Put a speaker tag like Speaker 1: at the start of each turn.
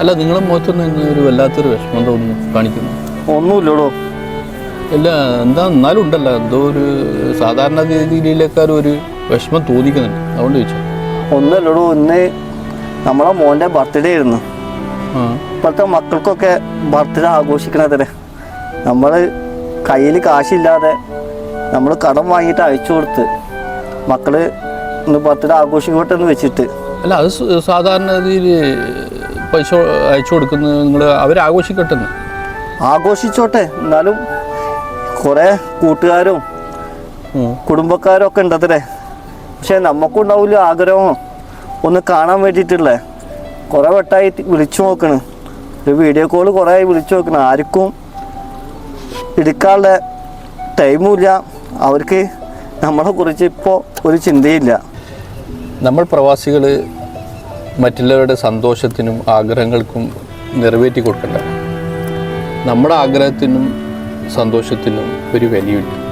Speaker 1: അല്ല നിങ്ങളെ മുഖത്തൊന്നും ഒരു വല്ലാത്തൊരു വിഷമം തോന്നുന്നു കാണിക്കുന്നു.
Speaker 2: ഒന്നുമില്ലടോ.
Speaker 1: ഇല്ല എന്താ എന്നാലും ഉണ്ടല്ലോ. എന്തോ ഒരു സാധാരണ രീതിയിലേക്കാരും ഒരു വിഷമം തോന്നിക്കുന്നുണ്ട്. അതുകൊണ്ട് ചോദിച്ചു
Speaker 2: ഒന്നുമില്ലടോ ഇന്ന് നമ്മളെ മോന്റെ ബർത്ത്ഡേ ആയിരുന്നു. ഇപ്പോഴത്തെ മക്കൾക്കൊക്കെ ബർത്ത്ഡേ ആഘോഷിക്കണതല്ലേ നമ്മൾ കയ്യിൽ കാശില്ലാതെ നമ്മൾ കടം വാങ്ങിയിട്ട് അയച്ചു കൊടുത്ത് മക്കൾ ഇന്ന് ബർത്ത്ഡേ ആഘോഷിക്കട്ടെ എന്ന് വെച്ചിട്ട്.
Speaker 1: അല്ല അത് സാധാരണ രീതിയിൽ പൈസ അയച്ചു കൊടുക്കുന്നത് നിങ്ങൾ അവരാഘോഷിക്കട്ടെ എന്ന്.
Speaker 2: ആഘോഷിച്ചോട്ടെ. എന്നാലും കുറേ കൂട്ടുകാരും. കുടുംബക്കാരും ഒക്കെ ഉണ്ടത്രേ. പക്ഷെ നമുക്കുണ്ടാവില്ല ആഗ്രഹം ഒന്ന് കാണാൻ വേണ്ടിയിട്ടുള്ളേ. കുറേ വട്ടമായി വിളിച്ചു നോക്കണ്. ഒരു വീഡിയോ കോൾ കുറേ ആയി വിളിച്ചു നോക്കണം. ആർക്കും എടുക്കാനുള്ള ടൈമില്ല അവർക്ക് നമ്മളെ കുറിച്ച് ഇപ്പോൾ ഒരു ചിന്തയില്ല.
Speaker 1: നമ്മൾ പ്രവാസികൾ മറ്റുള്ളവരുടെ സന്തോഷത്തിനും ആഗ്രഹങ്ങൾക്കും നിറവേറ്റി കൊടുക്കണ്ട നമ്മുടെ ആഗ്രഹത്തിനും സന്തോഷത്തിനും ഒരു വിലയില്ല